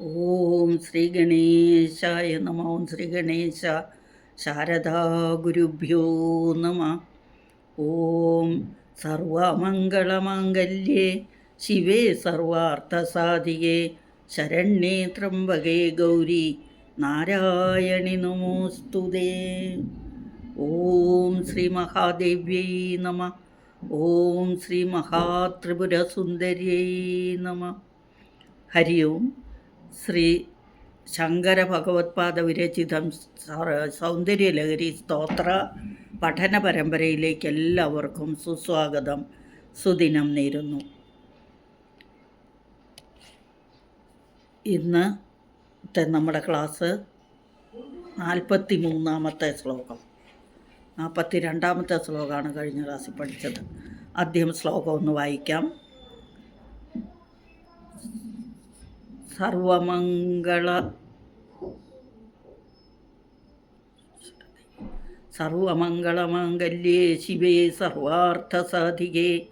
ഓം ശ്രീ ഗണേശായ നമ. ഓം ശ്രീ ഗണേശ ശാരദാ ഗുരുഭ്യോ നമ. ഓം സർവമംഗളമാംഗല്യേ. ശിവേ സർവാർത്ഥസാധികേ. ശരണ്യേ ത്രംബകേ ഗൗരി. നാരായണി നമോസ്തുതേ ഓം ശ്രീ മഹാദേവ്യൈ നമ. ഓം ശ്രീ മഹാത്രിപുരസുന്ദര്യൈ നമ. ഹരി ഓം. ശ്രീ ശങ്കര ഭഗവത്പാദ വിരചിതം സൗന്ദര്യലഹരി സ്തോത്ര പഠന പരമ്പരയിലേക്ക് എല്ലാവർക്കും സുസ്വാഗതം. സുദിനം നേരുന്നു. ഇന്ന്ത്തെ നമ്മുടെ ക്ലാസ് നാൽപ്പത്തി മൂന്നാമത്തെ ശ്ലോകം. നാൽപ്പത്തി രണ്ടാമത്തെ ശ്ലോകമാണ് കഴിഞ്ഞ ക്ലാസ്സിൽ പഠിച്ചത്. ആദ്യം ശ്ലോകം ഒന്ന് വായിക്കാം. സർവമംഗള സർവമംഗളമാംഗല്യേ ശിവേ സർവാർത്ഥസാധികേ.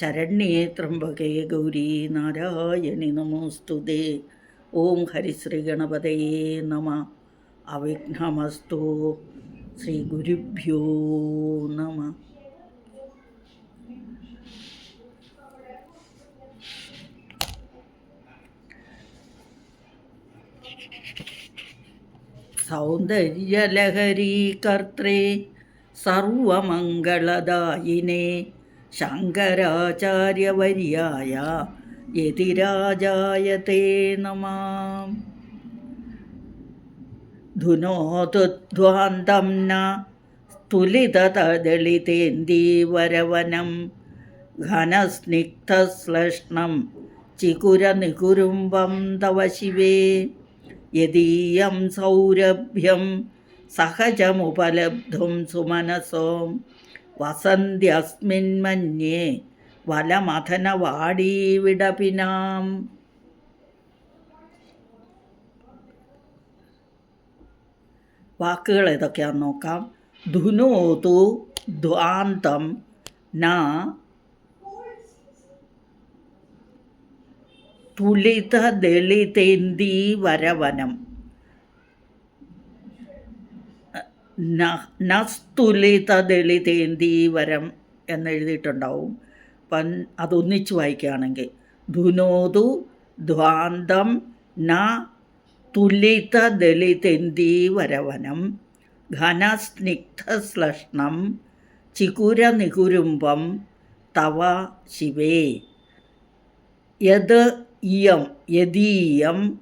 ശരണ്യേ ത്രംബകേ ഗൗരി നാരായണി നമോസ്തുതേ. ഓം ഹരിശ്രീ ഗണപതയേ നമ. അവിഘ്നമസ്തു. ശ്രീ ഗുരുഭ്യോ നമ. സൗന്ദര്യലഹരീ കർത്തേ സർവമംഗളദായിനെ ശങ്കരാചാര്യവര്യായ യതിരാജായ തേ നമാം. ധുനോതുധ്വാന്തം ന സ്തുലിതതദളിതേന്ദീവരവനം ഘനസ്നിഗ്ധശ്ലഷ്ണം ചികുരനികുരുംബം തവ ശിവേ. യദീയം സൗരഭ്യം സഹജമുപലബ്ധും സുമനസോ. വസന്ത്യസ്മിന്മന്യേ വലമഥനവാടീവിടപിനാം. വാക്കുകൾ ഏതൊക്കെയാണെന്ന് നോക്കാം. ധുനോതു ധ്വാന്തം ന തുളിത ദളിതേന്തി വരവനം. നസ്തുലിത ദളിതേന്തി വരം എന്നെഴുതിയിട്ടുണ്ടാവും. പൻ അതൊന്നിച്ച് വായിക്കുകയാണെങ്കിൽ. ധുനോതു ധ്വാന്തം ന തുലിത ദളിതേന്തി വരവനം. ഘനസ്നിഗ്ധശ്ലഷ്ണം ചികുര നികുരുമ്പം തവ ശിവേ. യത് ഇയം യദീയം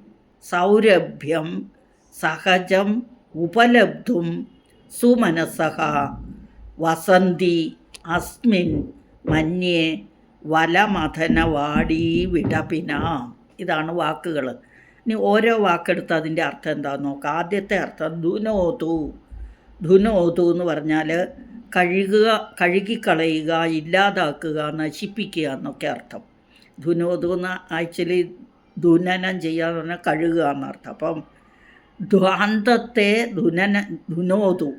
സൗരഭ്യം സഹജം ഉപലബ്ധും സുമനസഹ വസന്തി അസ്മിൻ മന്യേ വലമഥനവാടീ വിടപിന. ഇതാണ് വാക്കുകൾ. ഇനി ഓരോ വാക്കെടുത്ത് അതിന്റെ അർത്ഥം എന്താണെന്ന് നോക്കാം. ആദ്യത്തെ അർത്ഥം ധുനോതു. ധുനോതു എന്ന് പറഞ്ഞാൽ കഴുകുക കഴുകിക്കളയുക ഇല്ലാതാക്കുക നശിപ്പിക്കുക എന്നൊക്കെ അർത്ഥം. ധുനോതു എന്ന് ആക്ച്വലി ധുനനം ചെയ്യുക എന്ന് പറഞ്ഞാൽ കഴുകുക എന്നർത്ഥം അപ്പം ധ്വാന്തത്തെ ധുനന ധുനോതു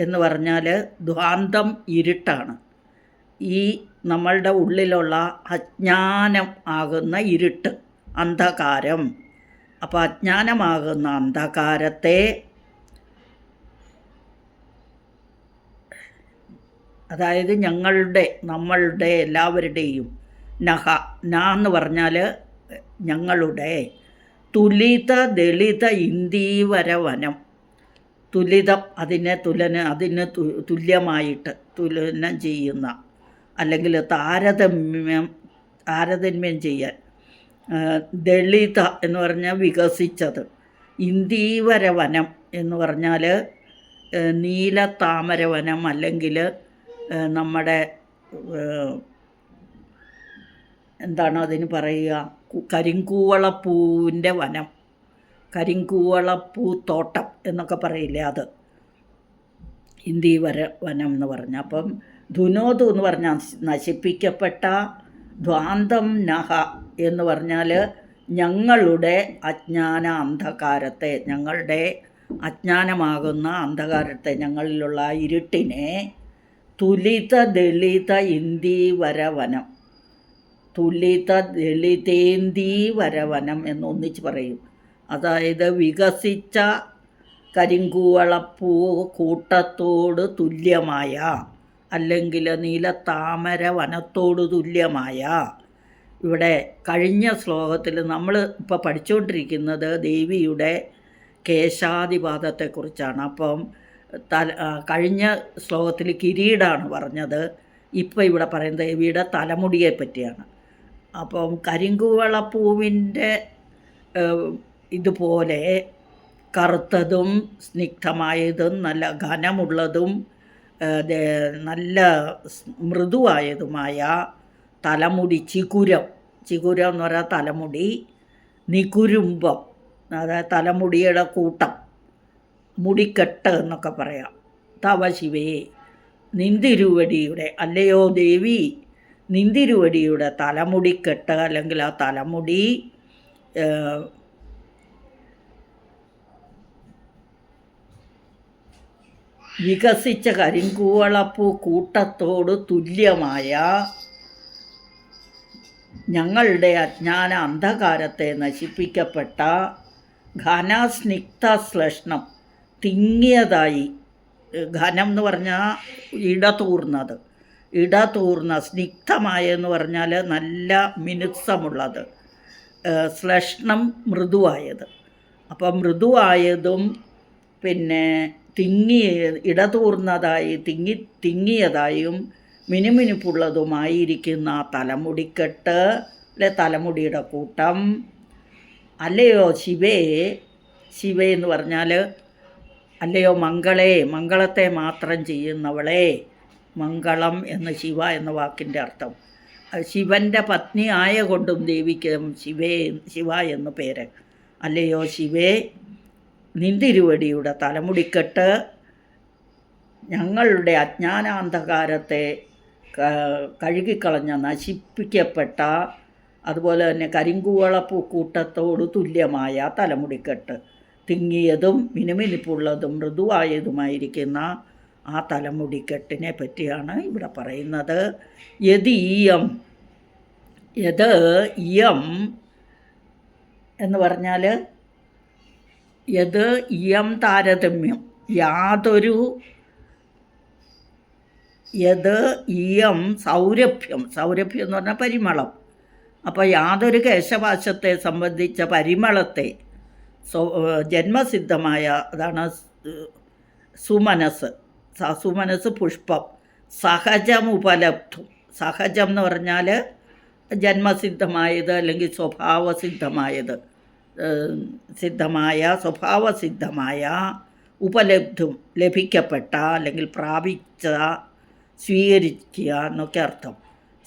എന്ന് പറഞ്ഞാൽ ധ്വാന്തം ഇരുട്ടാണ്. ഈ നമ്മളുടെ ഉള്ളിലുള്ള അജ്ഞാനം ആകുന്ന ഇരുട്ട് അന്ധകാരം. അപ്പോൾ അജ്ഞാനമാകുന്ന അന്ധകാരത്തെ അതായത് ഞങ്ങളുടെ നമ്മളുടെ എല്ലാവരുടെയും നഹ ന എന്ന് പറഞ്ഞാൽ ഞങ്ങളുടെ തുലിത ദളിത ഇന്ദീവരവനം. തുലിതം അതിനെ തുലന് അതിന് തുല്യമായിട്ട് തുലനം ചെയ്യുന്ന അല്ലെങ്കിൽ താരതമ്യം താരതമ്യം ചെയ്യാൻ ദളിത എന്ന് പറഞ്ഞാൽ വികസിച്ചത്. ഇന്ദീവരവനം എന്ന് പറഞ്ഞാൽ നീല താമരവനം അല്ലെങ്കിൽ നമ്മുടെ എന്താണ് അതിന് പറയുക? കരിങ്കൂവളപ്പൂവിന്റെ വനം. കരിങ്കൂവളപ്പൂത്തോട്ടം എന്നൊക്കെ പറയില്ലേ അത്? ഹിന്ദി വര വനം എന്ന് പറഞ്ഞ. അപ്പം ധുനോതു എന്ന് പറഞ്ഞാൽ നശിപ്പിക്കപ്പെട്ട ദ്വാന്തം നഹ എന്ന് പറഞ്ഞാൽ ഞങ്ങളുടെ അജ്ഞാന അന്ധകാരത്തെ ഞങ്ങളുടെ അജ്ഞാനമാകുന്ന അന്ധകാരത്തെ ഞങ്ങളിലുള്ള ഇരുട്ടിനെ തുലിത ദളിത ഇന്ദീവര വനം. തുലിത ദളിതേന്തി വരവനം എന്നൊന്നിച്ച് പറയും. അതായത് വികസിച്ച കരിങ്കൂവളപ്പൂ കൂട്ടത്തോട് തുല്യമായ അല്ലെങ്കിൽ നീലത്താമര വനത്തോട് തുല്യമായ. ഇവിടെ കഴിഞ്ഞ ശ്ലോകത്തിൽ നമ്മൾ ഇപ്പോൾ പഠിച്ചുകൊണ്ടിരിക്കുന്നത് ദേവിയുടെ കേശാദിപാദത്തെക്കുറിച്ചാണ് അപ്പം തല കഴിഞ്ഞ ശ്ലോകത്തിൽ കിരീടാണ് പറഞ്ഞത്. ഇപ്പോൾ ഇവിടെ പറയുന്നത് ദേവിയുടെ തലമുടിയെ പറ്റിയാണ് അപ്പം കരിങ്കുവളപ്പൂവിന്റെ ഇതുപോലെ കറുത്തതും സ്നിഗ്ധമായതും നല്ല ഘനമുള്ളതും നല്ല മൃദുവായതുമായ തലമുടി ചികുരം ചികുരം എന്ന് പറഞ്ഞാൽ തലമുടി നികുരുമ്പം അതായത് തലമുടിയുടെ കൂട്ടം മുടിക്കെട്ട് എന്നൊക്കെ പറയാം. തവ ശിവേ നിന്തിരുവടിയുടെ അല്ലയോ ദേവി നിന്തിരുവടിയുടെ തലമുടിക്കെട്ട് അല്ലെങ്കിൽ ആ തലമുടി വികസിച്ച കരിങ്കൂവളപ്പൂ കൂട്ടത്തോട് തുല്യമായ ഞങ്ങളുടെ അജ്ഞാന അന്ധകാരത്തെ നശിപ്പിക്കപ്പെട്ട ഘനസ്നിഗ്ധ തിങ്ങിയതായി ഘനം എന്ന് പറഞ്ഞാൽ ഇടതൂർന്നത്. ഇടതൂർന്ന സ്നിഗ്ധമായെന്ന് പറഞ്ഞാൽ നല്ല മിനുസമുള്ളത്. ശ്ലഷ്ണം മൃദുവായത്. അപ്പം മൃദുവായതും പിന്നെ തിങ്ങി ഇടതൂർന്നതായി തിങ്ങി തിങ്ങിയതായും മിനുമിനുപ്പുള്ളതുമായിരിക്കുന്ന തലമുടിക്കെട്ട് അല്ലെ തലമുടിയുടെ കൂട്ടം അല്ലയോ ശിവേ? ശിവ എന്ന് പറഞ്ഞാൽ അല്ലയോ മംഗളെ മംഗളത്തെ മാത്രം ചെയ്യുന്നവളെ. മംഗളം എന്ന് ശിവ എന്ന വാക്കിന്റെ അർത്ഥം. ശിവന്റെ പത്നി ആയ കൊണ്ടും ദേവിക്കും ശിവേ ശിവ എന്ന് പേര്. അല്ലയോ ശിവേ നിന്തിരുവടിയുടെ തലമുടിക്കെട്ട് ഞങ്ങളുടെ അജ്ഞാനാന്ധകാരത്തെ കഴുകിക്കളഞ്ഞ നശിപ്പിക്കപ്പെട്ട അതുപോലെ തന്നെ കരിങ്കൂവളപ്പൂ കൂട്ടത്തോട് തുല്യമായ തലമുടിക്കെട്ട്. തിങ്ങിയതും മിനുമിനുപ്പുള്ളതും മൃദുവായതുമായിരിക്കുന്ന ആ തലമുടിക്കെട്ടിനെ പറ്റിയാണ് ഇവിടെ പറയുന്നത്. യത് യദീയം യത് ഇയം എന്ന് പറഞ്ഞാൽ യത് ഇയം താരതമ്യം. യാതൊരു യത് ഇയം സൗരഭ്യം. സൗരഭ്യം എന്ന് പറഞ്ഞാൽ പരിമളം. അപ്പോൾ യാതൊരു കേശവാശത്തെ സംബന്ധിച്ച പരിമളത്തെ സ്വ- ജന്മസിദ്ധമായ അതാണ് സുമനസ്. സുമനസ് പുഷ്പം. സഹജം ഉപലബ്ധം. സഹജം എന്ന് പറഞ്ഞാൽ ജന്മസിദ്ധമായത് അല്ലെങ്കിൽ സ്വഭാവസിദ്ധമായത്. സിദ്ധമായ സ്വഭാവസിദ്ധമായ ഉപലബ്ധം ലഭിക്കപ്പെട്ട അല്ലെങ്കിൽ പ്രാപിച്ച സ്വീകരിക്കുക എന്നൊക്കെ അർത്ഥം.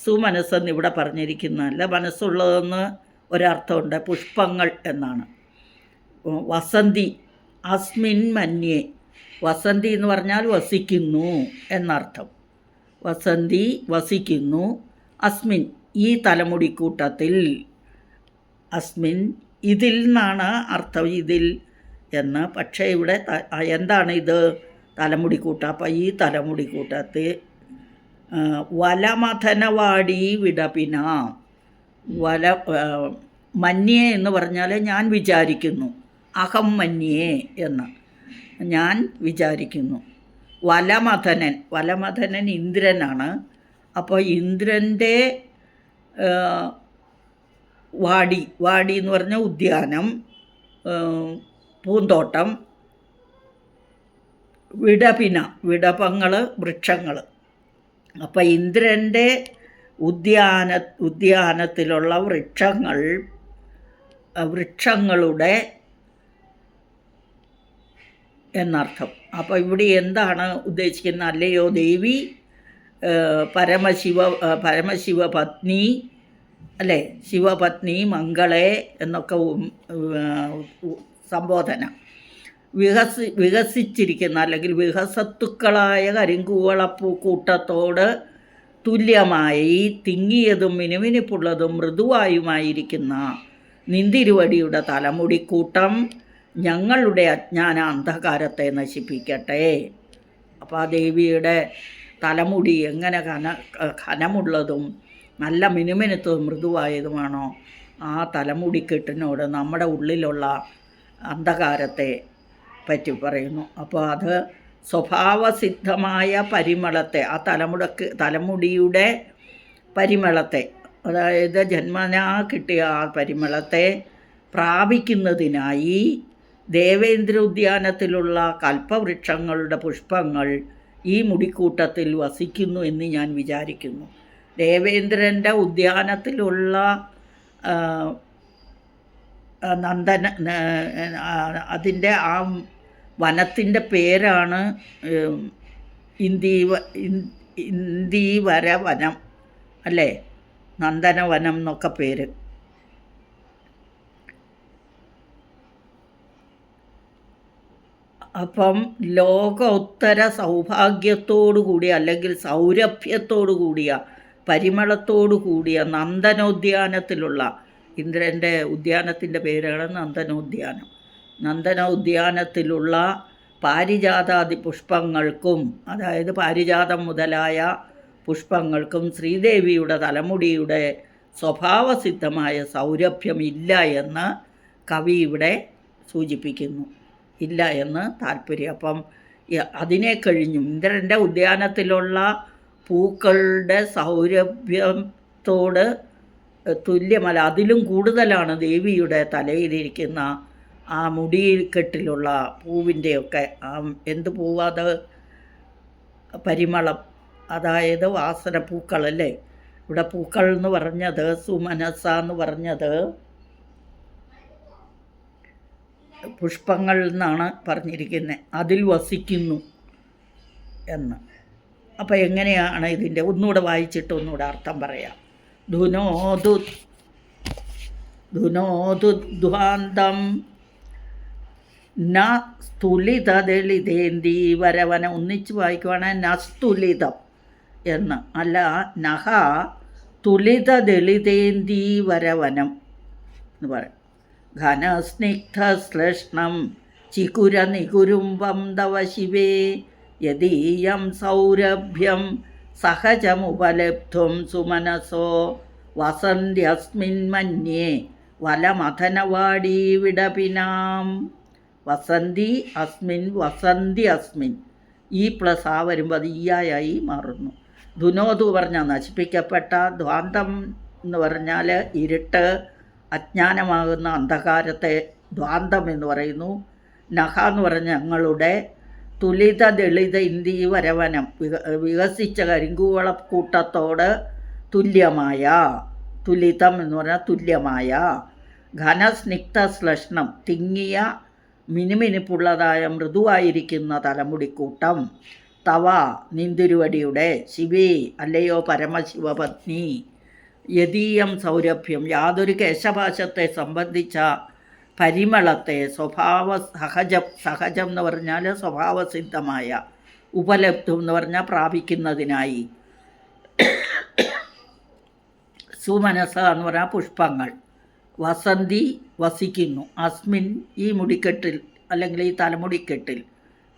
സുമനസ്സെന്ന് ഇവിടെ പറഞ്ഞിരിക്കുന്നതല്ല മനസ്സുള്ളതെന്ന് ഒരർത്ഥമുണ്ട്. പുഷ്പങ്ങൾ എന്നാണ്. വസന്തി അസ്മിൻ മന്യേ. വസന്തി എന്ന് പറഞ്ഞാൽ വസിക്കുന്നു എന്നർത്ഥം. വസന്തി വസിക്കുന്നു. അസ്മിൻ ഈ തലമുടിക്കൂട്ടത്തിൽ അസ്മിൻ ഇതിൽ നിന്നാണ് അർത്ഥം ഇതിൽ എന്ന്. പക്ഷേ ഇവിടെ എന്താണ് ഇത്? തലമുടിക്കൂട്ടം. അപ്പം ഈ തലമുടിക്കൂട്ടത്തിൽ വലമഥനവാടി വിടപിന. വല മന്യേ എന്ന് പറഞ്ഞാൽ ഞാൻ വിചാരിക്കുന്നു. അഹം മന്യേ എന്ന്. ഞാൻ വിചാരിക്കുന്നു. വലമഥനൻ വലമഥനൻ ഇന്ദ്രനാണ്. അപ്പോൾ ഇന്ദ്രന്റെ വാടി വാടി എന്ന് പറഞ്ഞ ഉദ്യാനം പൂന്തോട്ടം വിടപിന വിടപങ്ങൾ വൃക്ഷങ്ങൾ അപ്പം ഇന്ദ്രന്റെ ഉദ്യാന ഉദ്യാനത്തിലുള്ള വൃക്ഷങ്ങൾ വൃക്ഷങ്ങളുടെ എന്നർത്ഥം. അപ്പോൾ ഇവിടെ എന്താണ് ഉദ്ദേശിക്കുന്നത്? അല്ലയോ ദേവി പരമശിവ പരമശിവ പത്നി അല്ലേ? ശിവപത്നി മംഗളെ എന്നൊക്കെ സംബോധന. വികസി വികസിച്ചിരിക്കുന്ന അല്ലെങ്കിൽ വികസത്തുക്കളായ കരിങ്കൂവളപ്പൂ കൂട്ടത്തോട് തുല്യമായി തിങ്ങിയതും മിനുമിനുപ്പുള്ളതും മൃദുവായുമായിരിക്കുന്ന നിന്തിരുവടിയുടെ തലമുടിക്കൂട്ടം ഞങ്ങളുടെ അജ്ഞാന അന്ധകാരത്തെ നശിപ്പിക്കട്ടെ. അപ്പോൾ ആ ദേവിയുടെ തലമുടി എങ്ങനെ ഘന ഘനമുള്ളതും നല്ല മിനുമിനുത്തതും മൃദുവായതുമാണോ ആ തലമുടി കെട്ടിനോട് നമ്മുടെ ഉള്ളിലുള്ള അന്ധകാരത്തെ പറ്റി പറയുന്നു. അപ്പോൾ അത് സ്വഭാവസിദ്ധമായ പരിമളത്തെ ആ തലമുടക്ക് തലമുടിയുടെ പരിമളത്തെ അതായത് ജന്മനാ കിട്ടിയ ആ പരിമളത്തെ പ്രാപിക്കുന്നതിനായി ദേവേന്ദ്ര ഉദ്യാനത്തിലുള്ള കൽപ്പവൃക്ഷങ്ങളുടെ പുഷ്പങ്ങൾ ഈ മുടിക്കൂട്ടത്തിൽ വസിക്കുന്നു എന്ന് ഞാൻ വിചാരിക്കുന്നു. ദേവേന്ദ്രന്റെ ഉദ്യാനത്തിലുള്ള നന്ദന അതിന്റെ ആ വനത്തിന്റെ പേരാണ് ഇന്ദീവ ഇന്ദീവര വനം അല്ലേ? നന്ദനവനം എന്നൊക്കെ പേര്. അപ്പം ലോകോത്തര സൗഭാഗ്യത്തോടു കൂടിയ അല്ലെങ്കിൽ സൗരഭ്യത്തോടു കൂടിയ പരിമളത്തോടു കൂടിയ നന്ദനോദ്യാനത്തിലുള്ള ഇന്ദ്രന്റെ ഉദ്യാനത്തിന്റെ പേരാണ് നന്ദനോദ്യാനം. നന്ദനോദ്യാനത്തിലുള്ള പാരിജാതാദി പുഷ്പങ്ങൾക്കും അതായത് പാരിജാതം മുതലായ പുഷ്പങ്ങൾക്കും ശ്രീദേവിയുടെ തലമുടിയുടെ സ്വഭാവസിദ്ധമായ സൗരഭ്യമില്ല എന്ന് കവി ഇവിടെ സൂചിപ്പിക്കുന്നു. ഇല്ല എന്ന് താല്പര്യം. അപ്പം അതിനെ കഴിഞ്ഞും ഇന്ദ്രന്റെ ഉദ്യാനത്തിലുള്ള പൂക്കളുടെ സൗരഭ്യത്തോട് തുല്യമല്ല അതിലും കൂടുതലാണ് ദേവിയുടെ തലയിലിരിക്കുന്ന ആ മുടിക്കെട്ടിലുള്ള പൂവിന്റെയൊക്കെ ആ എന്ത് പൂവാത് പരിമളം. അതായത് വാസന പൂക്കളല്ലേ ഇവിടെ പൂക്കൾ എന്ന് പറഞ്ഞത് സുമനസ എന്ന് പറഞ്ഞത് പുഷ്പങ്ങൾ എന്നാണ് പറഞ്ഞിരിക്കുന്നത് അതിൽ വസിക്കുന്നു എന്ന്. അപ്പോൾ എങ്ങനെയാണ് ഇതിന്റെ ഒന്നുകൂടെ വായിച്ചിട്ട് ഒന്നുകൂടെ അർത്ഥം പറയാം. ധുനോദു ധുനോദുധ്വാന്തം ന സ്തുലിതദളിതേന്തി വരവന ഒന്നിച്ച് വായിക്കുവാണെങ്കിൽ നസ്തുലിതം എന്ന്. അല്ല നഹ തുലിതദളിതേന്തി വരവനം എന്ന് പറയും. ഘനസ്നിഗ്ധശ്ലേഷ്ണം ചികുരനികുരുംബം തവ ശിവേ. യദീയം സൗരഭ്യം സഹജമുപലബ്ധം സുമനസോ. വസന്ത്യസ്മിന്മന്യേ വലമഥനവാടീ വിടപിനാം. വസന്തി അസ്മിൻ വസന്തി അസ്മിൻ ഈ പ്ലസ് ആ വരുമ്പോൾ അത് ഈയായി മാറുന്നു. ധുനോതു പറഞ്ഞാൽ നശിപ്പിക്കപ്പെട്ട ധ്വാന്തം എന്ന് പറഞ്ഞാൽ ഇരുട്ട് അജ്ഞാനമാകുന്ന അന്ധകാരത്തെ ദ്വാന്തം എന്ന് പറയുന്നു. നഹ എന്ന് പറഞ്ഞ ഞങ്ങളുടെ തുലിത ദളിത ഇന്ദി വരവനം വിക വികസിച്ച കരിങ്കൂവളക്കൂട്ടത്തോട് തുല്യമായ തുലിതം എന്ന് പറഞ്ഞാൽ തുല്യമായ ഘനസ്നിഗ്ധ ശ്ലഷ്ണം തിങ്ങിയ മിനുമിനുപ്പുള്ളതായ മൃദുവായിരിക്കുന്ന തലമുടിക്കൂട്ടം തവ നിന്തിരുവടിയുടെ ശിവേ അല്ലയോ പരമശിവപത്നി യതീയം സൗരഭ്യം. യാതൊരു കേശഭാഷത്തെ സംബന്ധിച്ച പരിമളത്തെ സ്വഭാവ സഹജം സഹജം എന്ന് പറഞ്ഞാൽ സ്വഭാവസിദ്ധമായ ഉപലബ്ധം എന്ന് പറഞ്ഞാൽ പ്രാപിക്കുന്നതിനായി. സുമനസ എന്ന് പറഞ്ഞാൽ പുഷ്പങ്ങൾ. വസന്തി വസിക്കുന്നു. അസ്മിൻ ഈ മുടിക്കെട്ടിൽ അല്ലെങ്കിൽ ഈ തലമുടിക്കെട്ടിൽ.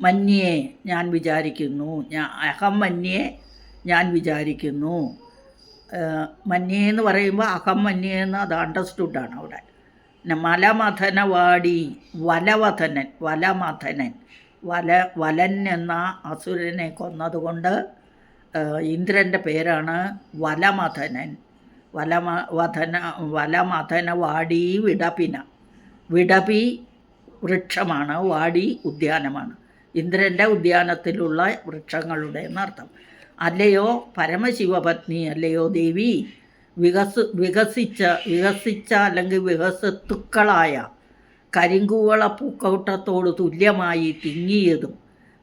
മന്യേ ഞാൻ വിചാരിക്കുന്നു. ഞാൻ അഹം മന്യേ ഞാൻ വിചാരിക്കുന്നു. മന്യേ എന്ന് പറയുമ്പോൾ അഹം മന്യേ എന്ന് അത് അണ്ടർസ്റ്റുഡാണ് അവിടെ. പിന്നെ മലമഥനവാടി വലവഥനൻ വലമഥനൻ വല വലൻ എന്ന അസുരനെ കൊന്നതുകൊണ്ട് ഇന്ദ്രന്റെ പേരാണ് വലമഥനൻ. വലമ വധന വലമഥന വാടി വിടപിന. വിടപി വൃക്ഷമാണ് വാടി ഉദ്യാനമാണ്. ഇന്ദ്രന്റെ ഉദ്യാനത്തിലുള്ള വൃക്ഷങ്ങളുടെ എന്നർത്ഥം അല്ലയോ പരമശിവപത്നി അല്ലയോ ദേവി? വികസ് വികസിച്ച വികസിച്ച അല്ലെങ്കിൽ വികസത്തുക്കളായ കരിങ്കൂവള പൂക്കൂട്ടത്തോട് തുല്യമായി തിങ്ങിയതും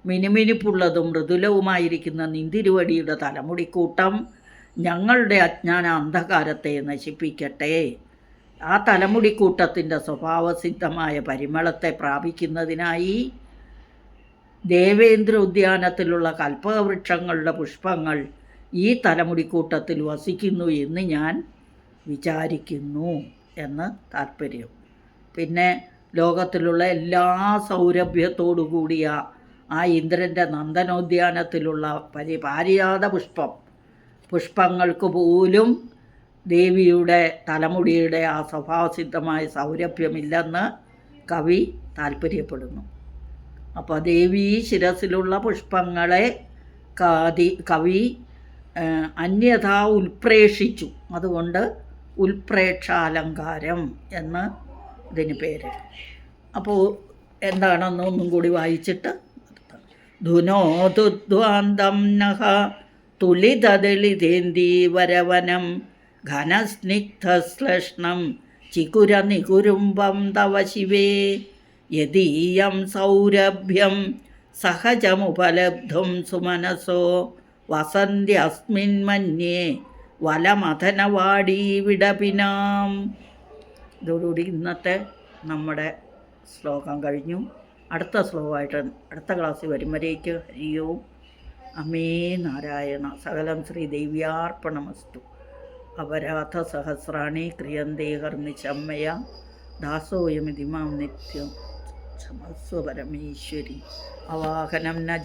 മിനുമിനുപ്പുള്ളതും മൃദുലവുമായിരിക്കുന്ന നിന്തിരുവടിയുടെ തലമുടിക്കൂട്ടം ഞങ്ങളുടെ അജ്ഞാന അന്ധകാരത്തെ നശിപ്പിക്കട്ടെ. ആ തലമുടിക്കൂട്ടത്തിന്റെ സ്വഭാവസിദ്ധമായ പരിമളത്തെ പ്രാപിക്കുന്നതിനായി ദേവേന്ദ്ര ഉദ്യാനത്തിലുള്ള കൽപ്പവൃക്ഷങ്ങളുടെ പുഷ്പങ്ങൾ ഈ തലമുടിക്കൂട്ടത്തിൽ വസിക്കുന്നു എന്ന് ഞാൻ വിചാരിക്കുന്നു എന്ന് താല്പര്യം. പിന്നെ ലോകത്തിലുള്ള എല്ലാ സൗരഭ്യത്തോടു കൂടിയ ആ ഇന്ദ്രന്റെ നന്ദനോദ്യാനത്തിലുള്ള പരി പാരിജാത പുഷ്പം പുഷ്പങ്ങൾക്ക് പോലും ദേവിയുടെ തലമുടിയുടെ ആ സ്വഭാവസിദ്ധമായ സൗരഭ്യമില്ലെന്ന് കവി താല്പര്യപ്പെടുന്നു. അപ്പോൾ ദേവി ശിരസിലുള്ള പുഷ്പങ്ങളെ കാതി കവി അന്യഥാ ഉൽപ്രേഷിച്ചു. അതുകൊണ്ട് ഉൽപ്രേക്ഷാലങ്കാരം എന്ന് ഇതിന് പേര്. അപ്പോൾ എന്താണെന്ന് ഒന്നും കൂടി വായിച്ചിട്ട് ധുനോതുദ്വാന്തം നഹ തുളിതളിതേന്തി വരവനം ഘനസ്നിഗ്ധശ്ലഷ്ണം ചികുരനികുരുംബം തവ ശിവേ. യദീയം സൗരഭ്യം സഹജമുപലബ്ധും സുമനസോ. വസന്ത്യസ്മിൻ മന്യേ വലമഥനവാടി വിടപിനാം ഇതോടുകൂടി ഇന്നത്തെ നമ്മുടെ ശ്ലോകം കഴിഞ്ഞു. അടുത്ത ശ്ലോകമായിട്ട് അടുത്ത ക്ലാസ്സിൽ വരും വരേക്ക് അമേ നാരായണ. സകലം ശ്രീ ദേവ്യാർപ്പണമസ്തു. അപരാധ സഹസ്രാണി ക്രിയന്തേ കർണിച്ചമ്മയ ദാസോയമിതി മാം നിത്യം. ക്ഷമസ്വ പരമേശ്വരി അവാഹനം ന